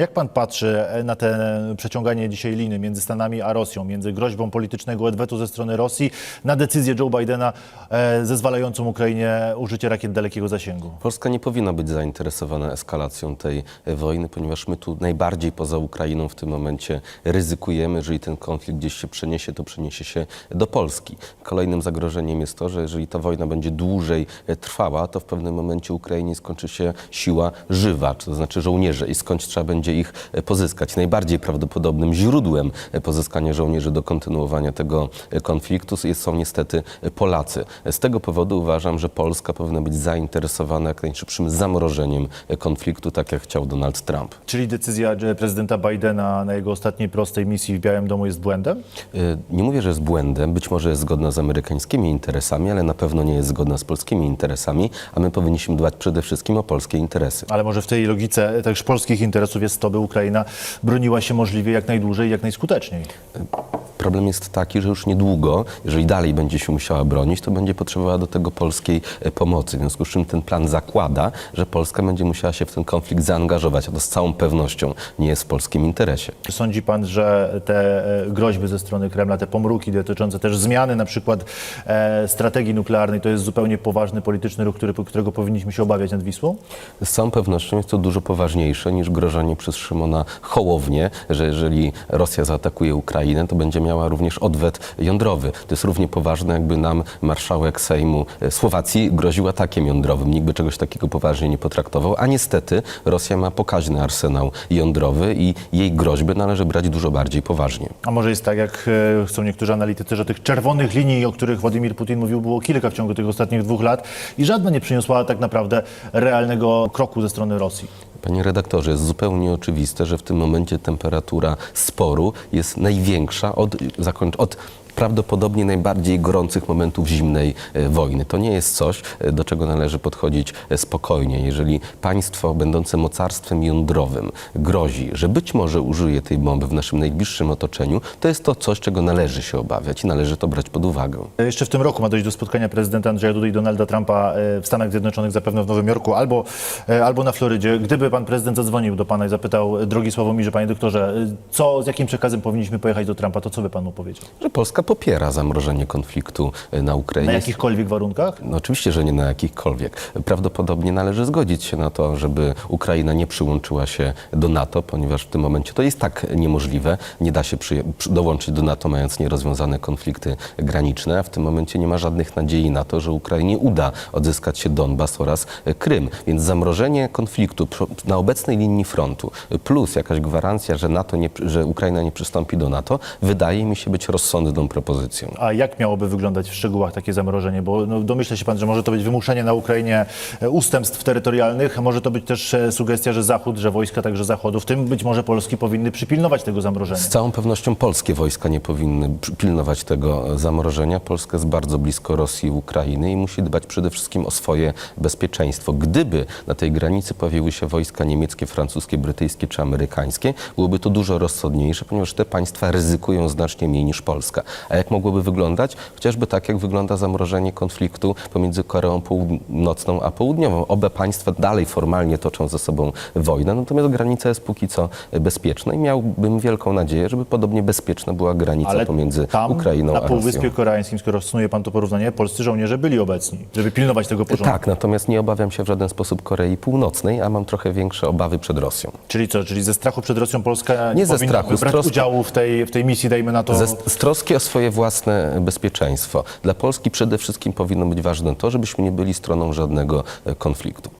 Jak pan patrzy e, na te przeciąganie dzisiaj liny między Stanami a Rosją, między groźbą politycznego odwetu ze strony Rosji na decyzję Joe Bidena e, zezwalającą Ukrainie użycie rakiet dalekiego zasięgu? Polska nie powinna być zainteresowana eskalacją tej wojny, ponieważ my tu najbardziej poza Ukrainą w tym momencie ryzykujemy. Jeżeli ten konflikt gdzieś się przeniesie, to przeniesie się do Polski. Kolejnym zagrożeniem jest to, że jeżeli ta wojna będzie dłużej e, trwała, to w pewnym momencie Ukrainie skończy się siła żywa, to znaczy żołnierze i skądś trzeba będzie ich e, pozyskać. Najbardziej prawdopodobnym źródłem e, pozyskania żołnierzy do kontynuowania tego e, konfliktu są niestety e, Polacy. Z tego powodu uważam, że Polska powinna być zainteresowana jak najszybszym zamrożeniem e, konfliktu, tak jak chciał Donald Trump. Czyli decyzja e, prezydenta Bidena na jego ostatniej prostej misji w Białym Domu jest błędem? E, Nie mówię, że jest błędem, być może jest zgodna z amerykańskimi interesami, ale na pewno nie jest zgodna z polskimi interesami, a my powinniśmy dbać przede wszystkim o polskie interesy. Ale może w tej logice też polskich interesów jest to, by Ukraina broniła się możliwie jak najdłużej i jak najskuteczniej. Problem jest taki, że już niedługo, jeżeli dalej będzie się musiała bronić, to będzie potrzebowała do tego polskiej e, pomocy. W związku z czym ten plan zakłada, że Polska będzie musiała się w ten konflikt zaangażować, a to z całą pewnością nie jest w polskim interesie. Czy sądzi pan, że te e, groźby ze strony Kremla, te pomruki dotyczące też zmiany na przykład e, strategii nuklearnej, to jest zupełnie poważny polityczny ruch, który, którego powinniśmy się obawiać nad Wisłą? Z całą pewnością jest to dużo poważniejsze niż grożenie przez Szymona Hołownię, że jeżeli Rosja zaatakuje Ukrainę, to będzie miała również odwet jądrowy. To jest równie poważne, jakby nam marszałek Sejmu e, Słowacji groził atakiem jądrowym. Nikt by czegoś takiego poważnie nie potraktował, a niestety Rosja ma pokaźny arsenał jądrowy i jej groźby należy brać dużo bardziej poważnie. A może jest tak, jak e, chcą niektórzy analitycy, że tych czerwonych linii, o których Władimir Putin mówił, było kilka w ciągu tych ostatnich dwóch lat i żadna nie przyniosła tak naprawdę realnego kroku ze strony Rosji. Panie redaktorze, jest zupełnie oczywiste, że w tym momencie temperatura sporu jest największa od, zakończ- od prawdopodobnie najbardziej gorących momentów zimnej e, wojny. To nie jest coś, e, do czego należy podchodzić e, spokojnie. Jeżeli państwo będące mocarstwem jądrowym grozi, że być może użyje tej bomby w naszym najbliższym otoczeniu, to jest to coś, czego należy się obawiać i należy to brać pod uwagę. Jeszcze w tym roku ma dojść do spotkania prezydenta Andrzeja Dudy i Donalda Trumpa w Stanach Zjednoczonych, zapewne w Nowym Jorku albo, albo na Florydzie. Gdyby pan prezydent zadzwonił do pana i zapytał, drogi Sławomirze, panie doktorze, co, z jakim przekazem powinniśmy pojechać do Trumpa, to co by pan mu powiedział? Że Polska popiera zamrożenie konfliktu e, na Ukrainie. Na jakichkolwiek warunkach? No oczywiście, że nie na jakichkolwiek. Prawdopodobnie należy zgodzić się na to, żeby Ukraina nie przyłączyła się do NATO, ponieważ w tym momencie to jest tak niemożliwe. Nie da się dołączyć do NATO, mając nierozwiązane konflikty graniczne, a w tym momencie nie ma żadnych nadziei na to, że Ukrainie uda odzyskać się Donbas oraz Krym. Więc zamrożenie konfliktu na obecnej linii frontu plus jakaś gwarancja, że, NATO nie, że Ukraina nie przystąpi do NATO, wydaje mi się być rozsądną propozycją. A jak miałoby wyglądać w szczegółach takie zamrożenie? Bo no, domyśla się pan, że może to być wymuszenie na Ukrainie e, ustępstw terytorialnych, a może to być też e, sugestia, że Zachód, że wojska także Zachodu, w tym być może Polski, powinny przypilnować tego zamrożenia. Z całą pewnością polskie wojska nie powinny pilnować tego zamrożenia. Polska jest bardzo blisko Rosji i Ukrainy i musi dbać przede wszystkim o swoje bezpieczeństwo. Gdyby na tej granicy pojawiły się wojska niemieckie, francuskie, brytyjskie czy amerykańskie, byłoby to dużo rozsądniejsze, ponieważ te państwa ryzykują znacznie mniej niż Polska. A jak mogłoby wyglądać? Chociażby tak, jak wygląda zamrożenie konfliktu pomiędzy Koreą Północną a Południową. Obe państwa dalej formalnie toczą ze sobą wojnę, natomiast granica jest póki co bezpieczna i miałbym wielką nadzieję, żeby podobnie bezpieczna była granica Ale pomiędzy tam, Ukrainą na a Półwyspie Rosją. Koreańskim, skoro snuje pan to porównanie, polscy żołnierze byli obecni, żeby pilnować tego porządku. Tak, natomiast nie obawiam się w żaden sposób Korei Północnej, a mam trochę większe obawy przed Rosją. Czyli co, czyli ze strachu przed Rosją Polska Nie ze powinna strachu, brać troski- udziału w tej, w tej misji, dajmy na to... Ze, z troski o swoje własne bezpieczeństwo. Dla Polski przede wszystkim powinno być ważne to, żebyśmy nie byli stroną żadnego e, konfliktu.